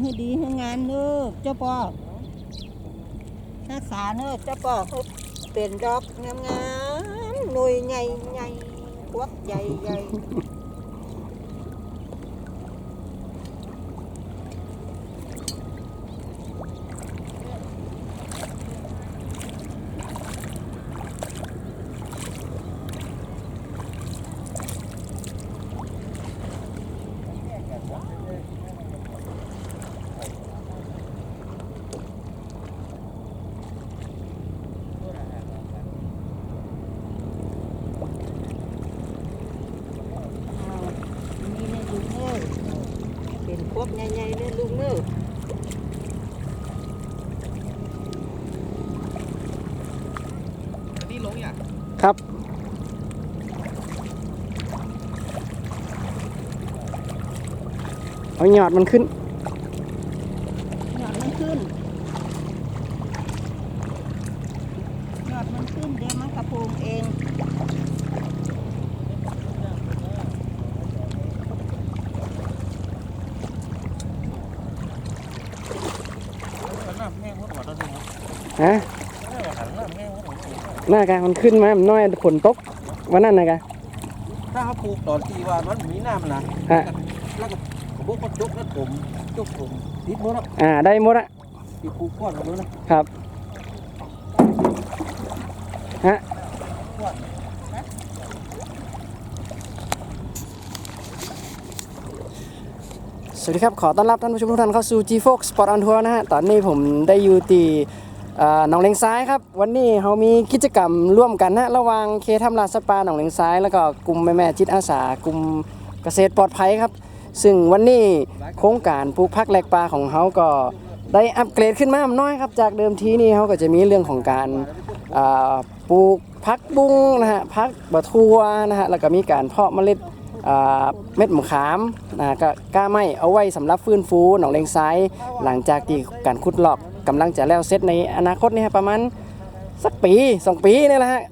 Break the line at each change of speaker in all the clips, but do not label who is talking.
ให้ดีให้งานเน้อเจ้าปอรักษาเน้อเจ้าปอเขาเป็นดอกงามๆหน่วยใหญ่ๆพวกใหญ่ๆหญ่ อ้าวอันนี่เนี่ยลุงเอ้ยเป็นพวกใหญ่ๆเนี่ยลุงเอ้ย
อันนี้ลงอย่าง
ครับ เอาหยอดมันขึ้น
ยอดมันขึ้นยอดมันขึ้นเดี๋ยวมันกระโปรงเอง
หันหน้าแห้งหมดหัวตอนนี้ครับ
ฮะ
หันหน้าแห้งหมดหัว
หน้ากามันขึ้นมามันน้อยฝนตกวันนั้นนะกะ
ถ้าเขาปลูกตอนที่ว่ามันมีน้ำนะ
ฮะ
แล้วก็กระ บอกก็จกแล้วผมจกผมติดหมดแล้ว
อ่าได้หมดอะ
ที่ปลูกก้อนหมดแล้วนะครับ
ฮะสวัสดีครับ ขอต้อนรับท่านผู้ชมทุกท่านเข้าสู่ G Fox Sport on Tour นะฮะ ตอนนี้ผมได้อยู่ที่เอ่อหนองเลงซ้ายครับ วันนี้เขามีกิจกรรมร่วมกันนะระหว่างเคทำลาดสปาหนองเลงซ้าย แล้วก็กลุ่มแม่แม่ๆจิตอาสากลุ่มเกษตรปลอดภัยครับ ซึ่งวันนี้โครงการปลูกพักแหลกปลาของเขาก็ได้อัปเกรดขึ้นมาน้อยครับ จากเดิมทีนี่เขาก็จะมีเรื่องของการปลูกพักบุ้งนะฮะพักบะทัวนะฮะแล้วก็มีการเพาะเมล็ดเม็ดมะขามนะก็กล้าไม้เอาไว้สำหรับฟื้นฟูหนองเลงซ้าย หลังจากที่การขุดลอกกำลังจะแล้วเสร็จในอนาคตนี่ฮะประมาณสักปีสองปีนี่แหละฮะ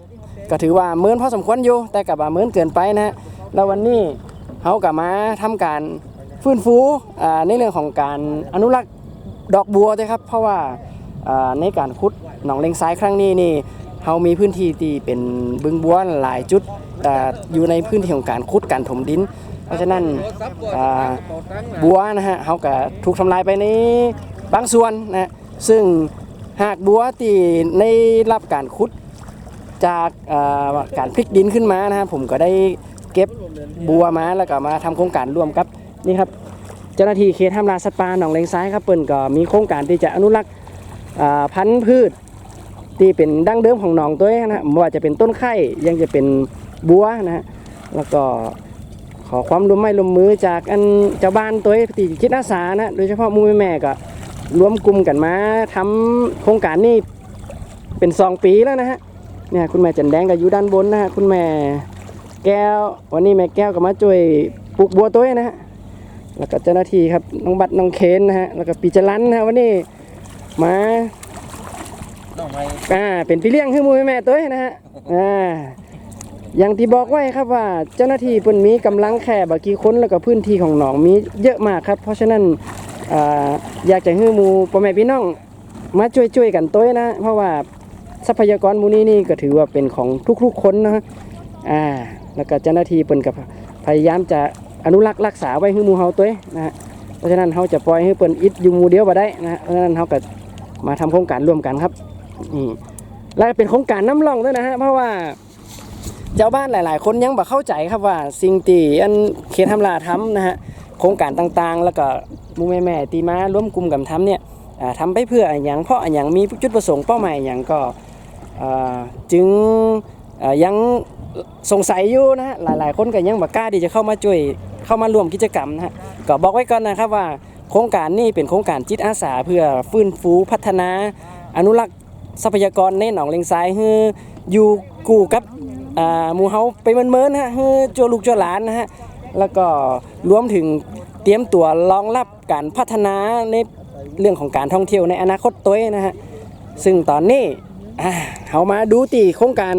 ก็ถือว่าเมินพอสมควรอยู่แต่กับว่าเมินเกินไปนะฮะแล้ววันนี้ เขากลับมาทำการฟื้นฟูในเรื่องของการอนุรักษ์ดอกบัวด้วยครับ เพราะว่าในการขุดหนองเลงซ้ายครั้งนี้นี่เขามีพื้นที่ที่เป็นบึงบัวหลายจุดอ่อยู่ในพื้นที่ของการขุดการถมดิน เพราะฉะนั้นบัวนะฮะเขาก็ถูกทำลายไปในบางส่วนนะฮะซึ่งหากบัวที่ในรับการขุดจากการพลิกดินขึ้นมานะฮะผมก็ได้ เก็บบัวมาแล้วก็มาทำโครงการร่วมกับนี่ครับเจ้าหน้าที่เขตห้ามลาสัตว์ป่าหนองเลงซ้ายครับเปิ้นก็มีโครงการที่จะอนุรักษ์พันธุ์พืช ที่เป็นดั้งเดิมของหนองตัวนะฮะไม่ว่าจะเป็นต้นไข่ยังจะเป็นบัวนะฮะแล้วก็ขอความร่วมไม้ร่วมมือจากอันเจ้าบ้านตัวเองที่คิดอาสานะโดยเฉพาะมูแม่ก็รวมกลุ่มกันมาทำโครงการนี้เป็นสองปีแล้วนะฮะเนี่ยคุณแม่จันแดงก็อยู่ด้านบนนะฮะคุณแม่ แก้ว วันนี้แม่แก้วก็มาช่วยปลูกบัวตัวนะฮะแล้วก็เจ้าหน้าที่ครับน้องบัตรน้องเคนนะฮะแล้วก็ปีจรันนะฮะวันนี้มา
ต้องไป
อ่าเป็นพี่เลี้ยงคือมูแม่ตัวนะฮะอ่าอย่างที่บอกไว้ครับว่าเจ้าหน้าที่เพิ่นมีกำลังแค่บากี่คนแล้วก็พื้นที่ของหนองมีเยอะมากครับ เพราะฉะนั้นอ่าอยากจะให้มูพ่อแม่พี่น้องมาช่วยๆกันตัวนะเพราะว่าทรัพยากรมูนี้นี่ก็ถือว่าเป็นของทุกๆคนนะฮะอ่า แล้วก็เจ้าหน้าที่เพิ่นก็พยายามจะอนุรักษ์รักษาไว้ให้หมูเฮาตัวเองนะฮะเพราะฉะนั้นเฮาจะปล่อยให้เพิ่นอิดอยู่หมู่เดียวบ่ได้นะฮะเพราะฉะนั้นเฮาก็มาทำโครงการร่วมกันครับนี่และเป็นโครงการน้ำร่องด้วยนะฮะเพราะว่าชาวบ้านหลาย ๆ คนยังบ่เข้าใจครับว่าสิ่งที่อันเขตทำลาทำนะฮะโครงการต่างๆ แล้วก็มูแม่แม่ตีมาร่วมกลุ่มกันทำเนี่ยอ่าทำไปเพื่ออะไรอย่างเพราะอะไรอย่างมีจุดประสงค์เป้าหมายอย่างก็จึงยัง สงสัยอยู่นะฮะหลาย ๆ คนก็ยังบ่กล้าที่จะเข้ามาช่วยเข้ามาร่วมกิจกรรมนะฮะก็บอกไว้ก่อนนะครับว่าโครงการนี้เป็นโครงการจิตอาสาเพื่อฟื้นฟูพัฒนา อนุรักษ์ทรัพยากรในหนองเลงซ้ายฮืออยู่กู่กับอ่าหมู่เฮาไปเมินๆนะฮะฮือจัวลูกจัวหลานนะฮะแล้วก็รวมถึงเตรียมตัวรองรับการพัฒนาในเรื่องของการท่องเที่ยวในอนาคตตัวเองนะฮะซึ่งตอนนี้เฮามาดูตีโครงการ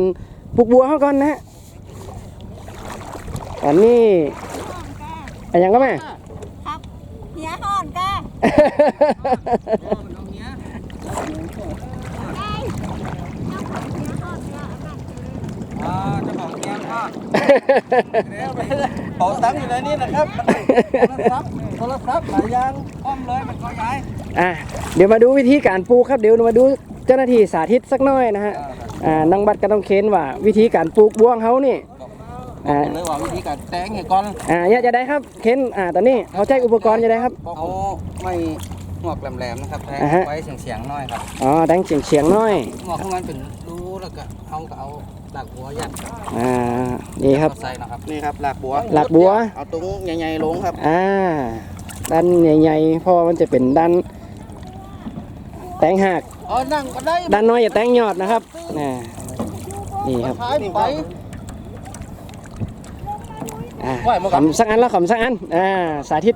ปลูกบัวเฮาก่อนนะฮะ อันนี้อันยังก็แม่
ครับเฮียห่อนกะ
เอาเนี้ยอ่าเจ้าของเนี้ยก็เดี๋ยวไปเป๋าตังค์อยู่ในนี้นะครับโทรศัพท์โทรศัพท์หลายอย่างอ้อมเลยมันก็ย้าย
อะเดี๋ยวมาดูวิธีการปลูกครับ เดี๋ยวมาดูเจ้าหน้าที่สาธิตสักหน่อยนะฮะอ่านังบัตรก็ต้องเค้นว่า วิธีการปลูกบ้วงเขานี่ อ่า
เลยว่าวิธีการแต่งเนี่ยก่อน
อ่าอยากจะได้ครับเค้นอ่าตอนนี้เขาใช้อุปกรณ์จะได้ครับ
เอาไม่หงอกแหลมๆนะครับแทง
อ่าฮะ
ไว้เฉียงๆหน่อยครับ
อ๋อแดงเฉียงเฉียงๆหน้อย
หงอกข้งมันเป็นรูแล้วก็เอาก็เอาหลักบัวยัด
อ่านี่ครับ
ใส่นะครับนี่ครับหลักบัว
หลักบัว
เอาตรงใหญ่ๆลงครับ
อ่าด้านใหญ่ๆพราะว่ามันจะเป็นด้านแตงหัก
เออนั่งก็ได้
ด้านน้อยอย่าแตงยอดนะครับนี่ครับ
ท้ายไป
อ่า
ไหวมั้ยครับ
ขำสักอันแล้วขำสักอันอ่าสาธิต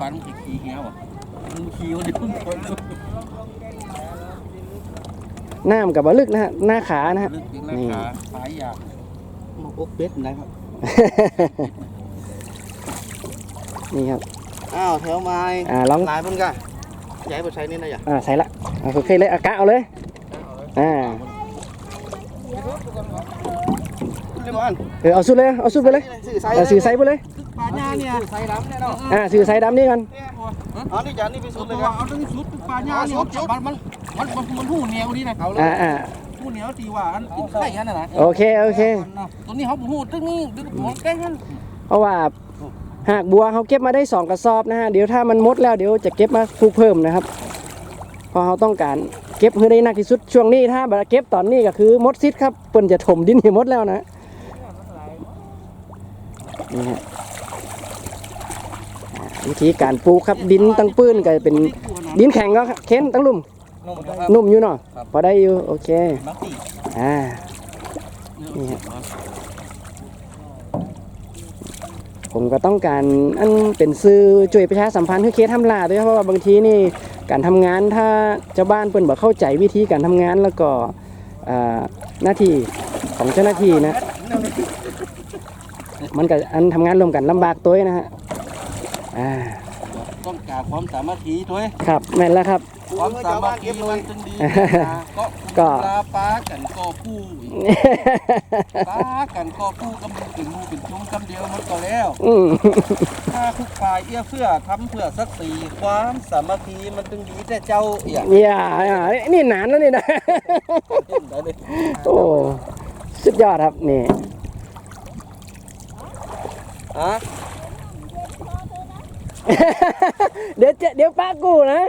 ฟันขี้ขี้เหี้ยวอะมันขี้วันนี้เพิ่งคน
น้ำกับบะลึกนะฮะหน้าขานะฮะ
ลึกจริงนะขาปลายยาวมาอกเป็ดได้ครับ
นี่ครับ
อ้าวแถวไม้
อ่าลอง
ลายมันก็ย้ายไปใช้นี่นะอย่า
อ่าใส่ละอ่าโอเคเลยอากาเอาเลยอ่า
เรียกว่าอัน
เออเอาสุดเลยเอาสุดไปเลย
สื่อไซ
เอาสื่อไซส์ไปเลย
ปลาญาเนี่ยไซดำเนี่ยเนาะ
อ่าสื่อไซส์ดำนี่กัน
อ๋อนี่จานนี่ไปสุดเลยครับเอาตรงนี้สุดปลาญาเนี่ยมันมันมันมันมันหูเหนียวดีนะเอาเลย
อ่าอ่า
หูเหนียวตีว่าอันกินไข่อันน่ะนะ
โอเคโอเค
ตัวนี้เขาหูตึ้งนี่ดึงหัวแก้กัน
เพราะว่าหากบัวเขาเก็บมาได้สองกระสอบนะฮะเดี๋ยวถ้ามันหมดแล้วเดี๋ยวจะเก็บมาปลูกเพิ่มนะครับเพราะเขาต้องการเก็บให้ได้นักที่สุดช่วงนี้ถ้าบ่เก็บตอนนี้ก็คือหมดซิดครับเปิ้นจะถมดินให้หมดแล้วนะ นี่ฮะอ่าวิธีการปลูกครับดินตั้งปื้นก็เป็นดินแข็งก็เค้นตั้งลุ่ม
นุ่มครับ
นุ่มอยู่เนาะ
ครับ
พอได้อยู่โอเค
มักตี
อ่า นี่ฮะ ผมก็ต้องการอันเป็นซื้อช่วยประชาสัมพันธ์ให้เคสทำลาด้วยเพราะว่าบางทีนี่การทำงานถ้าเจ้าบ้านเปิ้นบ่เข้าใจวิธีการทำงานแล้วก็อ่าหน้าที่ของเจ้าหน้าที่นะ มันก็อันทำงานร่วมกันลำบากตัวนะฮะอ่า
ต้องการความสามัคคีด้วย
ครับแม่นแล้วครับ
ความสามัคคีมันจึงดีก็
ก็
ปลาปลากันก็ผู้ปลากันก็ผู้กำลังเป็นมูเป็นจุ้มคำเดียวมันก็แล้ว
อืม
ถ้าทุกฝ่ายเอื้อเฟื้อทำเพื่อสักสีความสามัคคีมันจึงดีแต่เจ้าอย่า
อย่าอย่านี่นานแล้วนี่นะ
ได้เลย
โอ้สุดยอดครับนี่
ฮะ
เดี๋ยวจะเดี๋ยวป้ากูนะ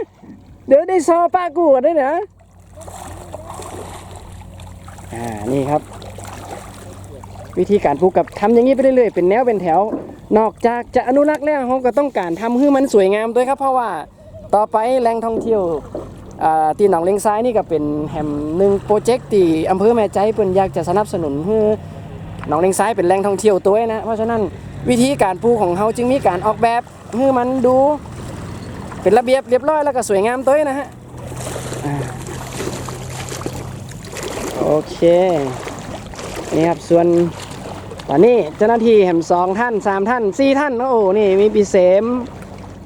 เดี๋ยวได้ซอป้ากูกันด้วยนะอ่านี่ครับ วิธีการปลูกกับทำอย่างนี้ไปเรื่อยๆเป็นแนวเป็นแถว นอกจากจะอนุรักษ์แล้วเขาก็ต้องการทำให้มันสวยงามด้วยครับ เพราะว่าต่อไปแหล่งท่องเที่ยวอ่าที่หนองเลงซ้ายนี่ก็เป็นแห่งหนึ่งโปรเจกต์ที่อำเภอแม่ใจเพิ่นอยากจะสนับสนุนให้หนองเลงซ้ายเป็นแหล่งท่องเที่ยวตัวนะเพราะฉะนั้น วิธีการปลูกของเขาจึงมีการออกแบบให้มันดู เป็นระเบียบเรียบร้อยแล้วก็สวยงามตัวนะฮะโอเคนี่ครับส่วนตอนนี้เจ้าหน้าที่แห่มสองท่านสามท่านสี่ท่านโอ้โหนี่มีพี่เสม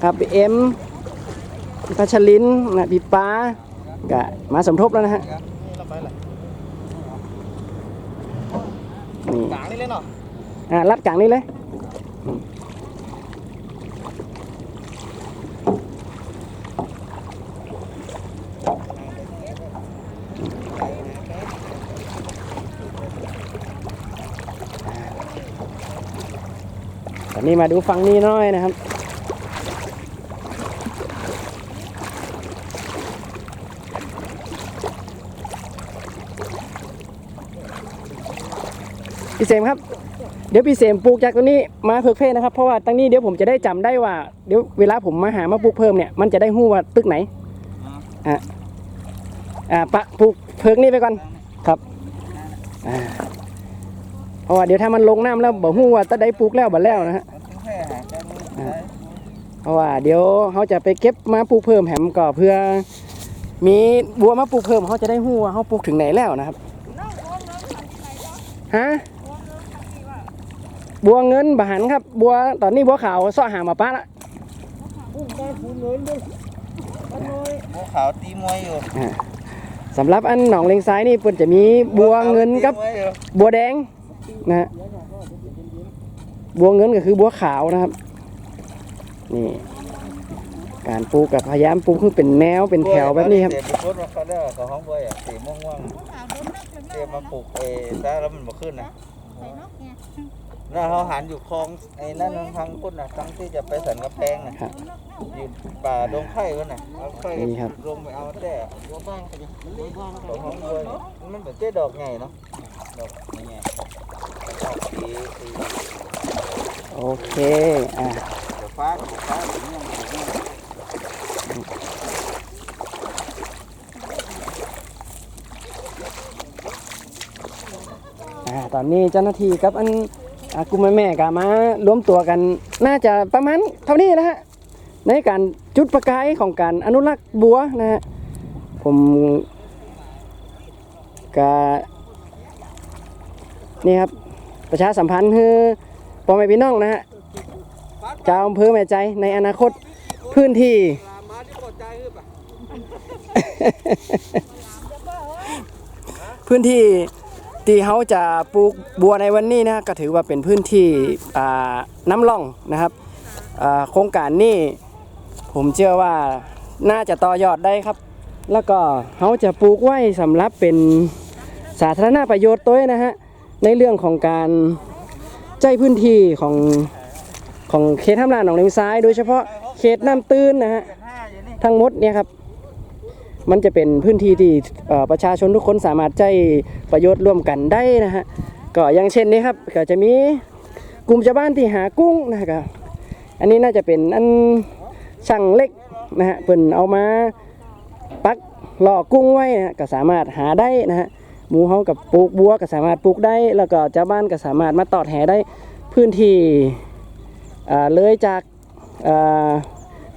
ครับพี่เอ็มพัชรินนะพี่ป้ากะมาสมทบแล้วนะฮะ
ลย
นี่
กลางนี่เลยเนาะ
อะรัดกลางนี้เลย ตอนนี้มาดูฝั่งนี้หน้อยนะครับ พี่เสมครับ เดี๋ยวพี่เสมปลูกจากตรงนี้มาเพิกเพศนะครับ เพราะว่าตั้งนี้เดี๋ยวผมจะได้จำได้ว่า เดี๋ยวเวลาผมมาหามาปลูกเพิ่มเนี่ย มันจะได้หู้ว่าตึกไหน อะอ่าปะปลูกเพิกนี่ไปก่อน ครับ อ่า เพราะว่าเดี๋ยวถ้ามันลงน้ำแล้วบ่หู้ว่าตะได้ปลูกแล้วบ่แล้วนะฮะ
มันแค่หากัน
เพราะว่าเดี๋ยวเขาจะไปเก็บมาปลูกเพิ่มแหมก็เพื่อ มีบัวมาปลูกเพิ่มเขาจะได้หู้ว่าเขาปลูกถึงไหนแล้วนะครับฮะ บัวเงินบหันครับ บัวตอนนี้บัวขาวเสาะหามาป้าละ
อุ้มได้ผูเงินด้วยอันน้อย
บัวขาวตีมวยอยู่
สำหรับอันหนองเลงซ้ายนี่เพิ่นจะมีบัวเงินกับ
ตีมวยอยู่
บัวแดงนะฮะบัวเงินก็คือบัวขาวนะครับนี่การปลูกกับพยายามปลูกคือเป็นแนวเป็นแถวแบบนี้ครับ
เสียไปโคตรมาเขาได้กับห้องบัวอะสีม่วงม่วงๆเสียมาปลูกเอซะแล้วมันมาขึ้นนะ แล้วเขาหันอยู่คลองไอ้นั่นทางพุ่นนะทางที่จะไปสันกระแพงน่ะ
ครับ
อยู่ป่าดงไข่กันน่ะเอาไข่
นี่ครับ
ลงไปเอาแต่บัวบ้างไปดิบัวบ้างของห้องบัวนี่มันเป็นเจ๊ดอกใหญ่เนาะดอกใหญ่ดอกสีสี
โอเคอ่า
เดี๋ยวฟ้าเดี๋ยวฟ้าสีม่วงสีม่วง
อ่าตอนนี้เจ้าหน้าที่กับอันอา กลุ่มแม่ๆก็มารวมตัวกันน่าจะประมาณเท่านี้นะฮะในการจุดประกายของการอนุรักษ์บัวนะฮะผมก็นี่ครับประชาสัมพันธ์คือพ่อแม่พี่น้องนะฮะเจ้าอำเภอแม่ใจในอนาคตพื้นที่พื้นที่ ที่เขาจะปลูกบัวในวันนี้นะก็ถือว่าเป็นพื้นที่น้ำล่องนะครับโครงการนี้ผมเชื่อว่าน่าจะต่อยอดได้ครับ แล้วก็เขาจะปลูกไว้สำหรับเป็นสาธารณประโยชน์ตัวนะฮะในเรื่องของการใจพื้นที่ของของเขตท่ำลานหนองเลงซ้าย โดยเฉพาะเขตน้ำตื้นนะฮะ
ห้างนี้
ทั้งหมดเนี่ยครับ มันจะเป็นพื้นที่ที่ประชาชนทุกคนสามารถใช้ประโยชน์ร่วมกันได้นะฮะก็อย่างเช่นนี้ครับก็จะมีกลุ่มชาวบ้านที่หากุ้งนะครับอันนี้น่าจะเป็นอันช่างเล็กนะฮะเพิ่นเอามาปักหล่อกุ้งไว้นะก็สามารถหาได้นะฮะหมูเฮากับปลูกบัวก็สามารถปลูกได้ แล้วก็ชาวบ้านก็สามารถมาตอดแหได้พื้นที่เลยจาก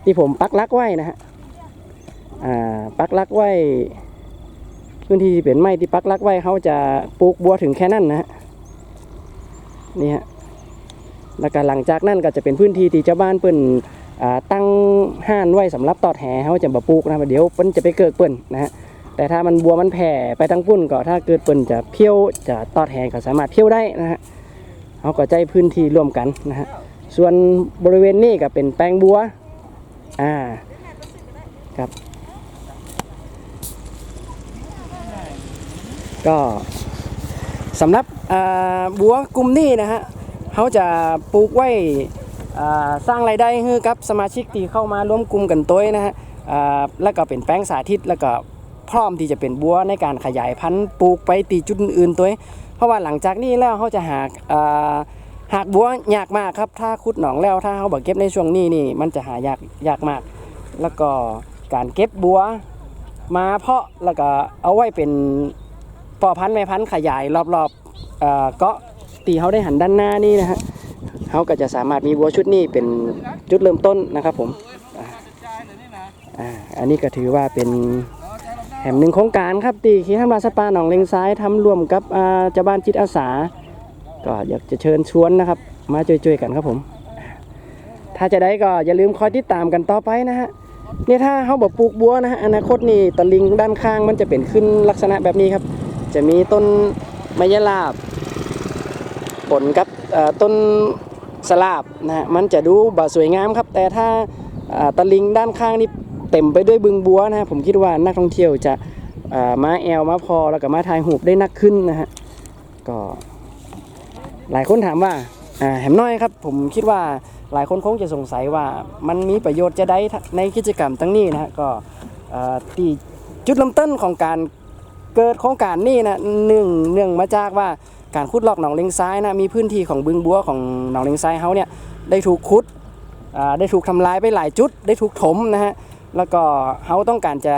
ที่ผมปักลักไว้นะฮะ ปักลักไว้พื้นที่ที่เป็นไม้ที่ปักลักไว้เขาจะปลูกบัวถึงแค่นั้นนะฮะนี่ฮะแล้วก็หลังจากนั้นก็จะเป็นพื้นที่ที่เจ้าบ้านเปิ้นตั้งห้านไว้สำหรับตอดแห่เขาจะมาปลูกนะเดี๋ยวเปิ้นจะไปเกิดเปิ้นนะฮะแต่ถ้ามันบัวมันแผ่ไปทั้งปุ้นก็ถ้าเกิดเปิ้นจะเพี้ยวจะตอดแห่ก็สามารถเพี้ยวได้นะฮะเขาก็ใจพื้นที่ร่วมกันนะฮะส่วนบริเวณนี้ก็เป็นแปลงบัวอ่าครับ ก็สำหรับบัวกลุ่มนี้นะฮะเขาจะปลูกไว้สร้างรายได้ให้กับสมาชิกที่เข้ามาร่วมกลุ่มกันตัวนะฮะแล้วก็เป็นแป้งสาธิตแล้วก็พร้อมที่จะเป็นบัวในการขยายพันธุ์ปลูกไปตีจุดอื่นตัวเพราะว่าหลังจากนี้แล้วเขาจะหากอ่าหากบัวยากมากครับ ถ้าขุดหนองแล้วถ้าเขาบอกเก็บในช่วงนี้นี่มันจะหายากยากมาก แล้วก็การเก็บบัวมาเพาะแล้วก็เอาไว้เป็น ปอพันธุ์แม่พันธุ์ขยายรอบๆเอ่อเกาะตีเขาได้หันด้านหน้านี่นะฮะเขาก็จะสามารถมีวัวชุดนี้เป็นจุดเริ่มต้นนะครับผมอันนี้ก็ถือว่าเป็นแห่งหนึ่งโครงการครับตีที่ทำราสปาหนองเลงซ้ายทำร่วมกับเจ้าบ้านจิตอาสา ก็อยากจะเชิญชวนนะครับ มาช่วยๆกันครับผม ถ้าจะได้ก็อย่าลืมคอยติดตามกันต่อไปนะฮะเนี่ยถ้าเขาบอกปลูกบัวนะฮะอนาคตนี่ตะลิงด้านข้างมันจะเป็นขึ้นลักษณะแบบนี้ครับ จะมีต้นไมยลาบผลกับต้นสลาบนะฮะมันจะดูบ่สวยงามครับ แต่ถ้าอ่าตะลิงด้านข้างนี่เต็มไปด้วยบึงบัวนะฮะผมคิดว่านักท่องเที่ยวจะมาแอลมาพอแล้วก็มาถ่ายรูปได้นักขึ้นนะฮะก็หลายคนถามว่าแหมน้อยครับ ผมคิดว่าหลายคนคงจะสงสัยว่ามันมีประโยชน์จะได้ในกิจกรรมตั้งนี้นะฮะก็ที่จุดเริ่มต้นของการ เกิดโครงการนี้นะหนึ่งเนื่องมาจากว่าการขุดลอกหนองเลงซ้ายนะมีพื้นที่ของบึงบัวของหนองเลงซ้ายเขาเนี่ยได้ถูกขุดได้ถูกทำลายไปหลายจุด ได้ถูกถมนะฮะแล้วก็เขาต้องการจะ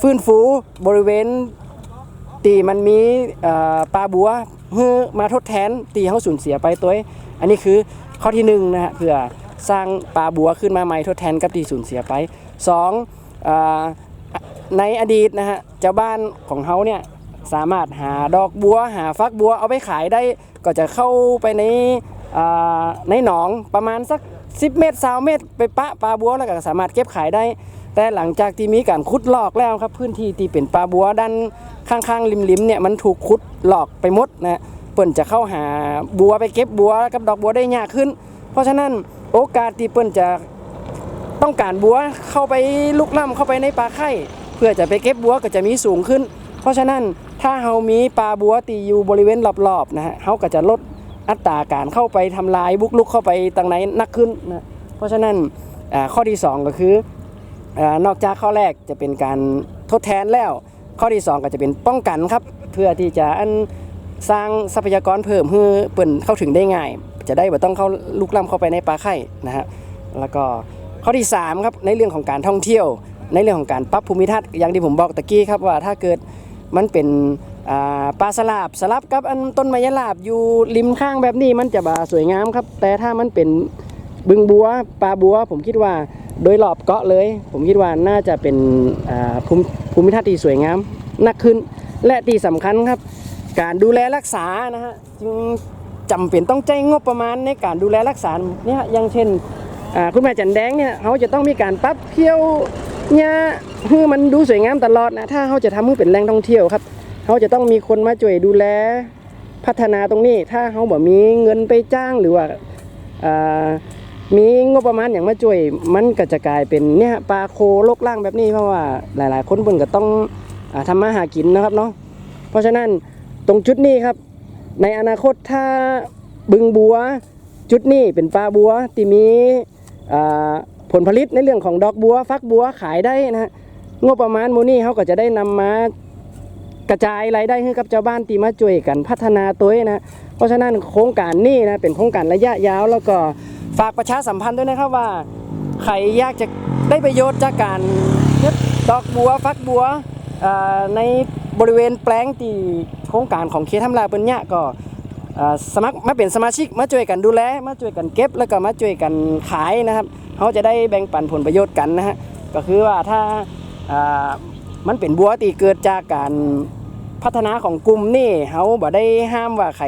ฟื้นฟูบริเวณตีมันมีปลาบัวเพื่อมาทดแทนตีเขาสูญเสียไปตัวอันนี้คือข้อที่หนึ่งนะฮะเพื่อสร้างปลาบัวขึ้นมาใหม่ทดแทนกับตีสูญเสียไปสอง ในอดีตนะฮะเจ้าบ้านของเขาเนี่ยสามารถหาดอกบัวหาฟักบัวเอาไปขายได้ก็จะเข้าไปในในหนองประมาณสัก 10 เมตร20เมตร ไปปะปลาบัวแล้วก็สามารถเก็บขายได้ แต่หลังจากที่มีการขุดลอกแล้วครับ พื้นที่ที่เป็นปลาบัวด้านข้างๆริมๆเนี่ยมันถูกขุดลอกไปหมดนะเปิ้นจะเข้าหาบัวไปเก็บบัวกับดอกบัวได้ยากขึ้น เพราะฉะนั้นโอกาสที่เปิ้นจะต้องการบัวเข้าไปลุกล้ำเข้าไปในปลาไข่ พื่อจะไปเก็บบัวก็จะมีสูงขึ้น เพราะฉะนั้นถ้าเฮามีปลาบัวตีอยู่บริเวณรอบๆนะฮะเฮาก็จะลดอัตราการเข้าไปทำลายบุกลุกเข้าไปตางไหนนักขึ้นนะเพราะฉะนั้นข้อที่สองก็คืออนอกจากข้อแรกจะเป็นการทดแทนแล้ว ข้อที่ 2 ก็จะเป็นป้องกันครับ เพื่อที่จะอันสร้างทรัพยากรเพิ่มให้เปิ่นเข้าถึงได้ง่าย จะได้บ่ต้องเข้าลุกล้ำเข้าไปในป่าไข่นะฮะแล้วก็ข้อที่ 3 ครับในเรื่องของการท่องเที่ยว ในเรื่องของการปรับภูมิทัศน์อย่างที่ผมบอกตะกี้ครับว่าถ้าเกิดมันเป็นปลาสลาบสลับกับอันต้นไม้ยะลาบอยู่ริมข้างแบบนี้มันจะบาสวยงามครับ แต่ถ้ามันเป็นบึงบัวปลาบัว ผมคิดว่าโดยรอบเกาะเลย ผมคิดว่าน่าจะเป็นภูมิภูมิทัศน์ที่สวยงามนักขึ้น และที่สำคัญครับ การดูแลรักษานะฮะจึงจำเป็นต้องใจงบประมาณในการดูแลรักษาเนี่ยอย่างเช่นคุณแม่จันแดงเนี่ยเขาจะต้องมีการปรับเที่ยว เนี่ยให้มันดูสวยงามตลอดนะ ถ้าเขาจะทำให้เป็นแหล่งท่องเที่ยวครับเขาจะต้องมีคนมาช่วยดูแล พัฒนาตรงนี้ ถ้าเขาบ่มีเงินไปจ้างหรือว่ามีงบประมาณอย่างมาช่วย มันก็จะกลายเป็นเนี่ยปลาโคโลกล่างแบบนี้เพราะว่าหลาย ๆ คนเพิ่นก็ต้องอทำมาหากินนะครับเนาะเพราะฉะนั้นตรงจุดนี้ครับ ในอนาคตถ้าบึงบัวจุดนี้เป็นปลาบัวที่มี ผลผลิตในเรื่องของดอกบัว ฟักบัวขายได้นะฮะงบประมาณโมนี่เขาก็จะได้นำมากระจายรายได้ให้กับชาวบ้านที่มาช่วยกันพัฒนาตัวนะเพราะฉะนั้นโครงการนี้นะเป็นโครงการระยะยาว แล้วก็ฝากประชาสัมพันธ์ด้วยนะครับว่าใครอยากจะได้ประโยชน์จากการเก็บดอกบัวฟักบัวในบริเวณแปลงที่โครงการของเคทำลาเปิ้นเนี่ยก็สมัครมาเป็นสมาชิกมาช่วยกันดูแลมาช่วยกันเก็บแล้วก็มาช่วยกันขายนะครับ เขาจะได้แบ่งปันผลประโยชน์กันนะฮะก็คือว่าถ้าามันเป็นบัวที่เกิดจากการพัฒนาของกลุ่มนี่เขาบ่ได้ห้ามว่าใคร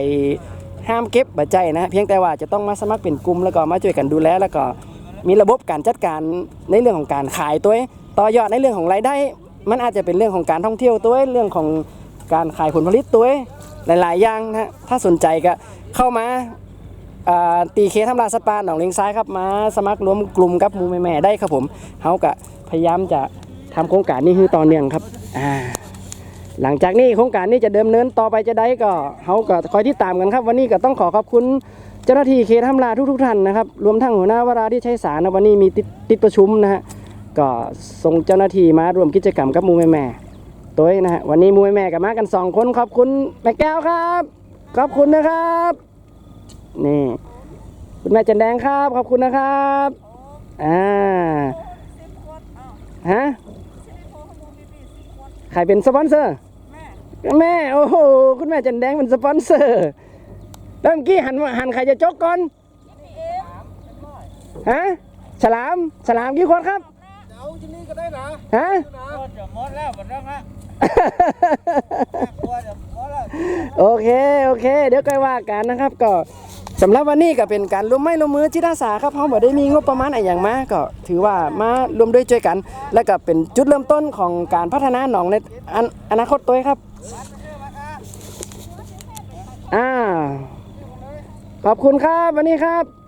ห้ามเก็บบ่ใจนะเพียงแต่ว่าจะต้องมาสมัครเป็นกลุ่มแล้วก็มาช่วยกันดูแลแล้วก็มีระบบการจัดการในเรื่องของการขายตัวต่อยอดในเรื่องของรายได้ มันอาจจะเป็นเรื่องของการท่องเที่ยวตัวเรื่องของการขายผลผลิตตัวหลาย ๆ อย่างนะฮะถ้าสนใจก็เข้ามา ตีเคทำลายสปาหนองเลงซ้ายครับมาสมัครรวมกลุ่มกับมูแม่ๆได้ครับผมเขาก็พยายามจะทำโครงการนี้คือต่อเนื่องครับอ่าหลังจากนี้โครงการนี้จะเดิมเนินต่อไปจะได้ก็เขาก็คอยที่ตามกันครับ วันนี้ก็ต้องขอขอบคุณเจ้าหน้าที่เขตทำลาทุกๆท่านนะครับรวมทั้งหัวหน้าวราที่ใช้สารนะวันนี้มีติดติดประชุมนะฮะก็ส่งเจ้าหน้าที่มารวมกิจกรรมกับมูแม่แม่ๆตัวนะฮะวันนี้มูแม่แม่ๆก็มากันสองคนขอบคุณแม่แก้วครับ ขอบคุณนะครับ นี่ คุณแม่จันแดงครับ ขอบคุณนะครับอ่าฮะใครเป็นสปอนเซอร์แม่โอ้โหคุณแม่จันแดงเป็นสปอนเซอร์แล้วเมื่อกี้หันว่าหันใครจะจกก่อนฮะฉลามฉลามกี่คนครับ
เอาที่นี่ก็ได้นะ
ฮะ
จะหมดแล้วหมดแล้วฮะกลัวจะหมดแล้ว
โอเค โอเค เดี๋ยวค่อยว่ากันนะครับก็ สำหรับวันนี้ก็เป็นการร่วมไม้ร่วมมือจิตอาสาครับเขาบอกได้มีงบประมาณอะไรอย่างมาก็ถือว่ามารวมด้วยช่วยกัน และก็เป็นจุดเริ่มต้นของการพัฒนาหนองในอนาอนาคตตัวเองครับอ่าขอบคุณครับวันนี้ครับ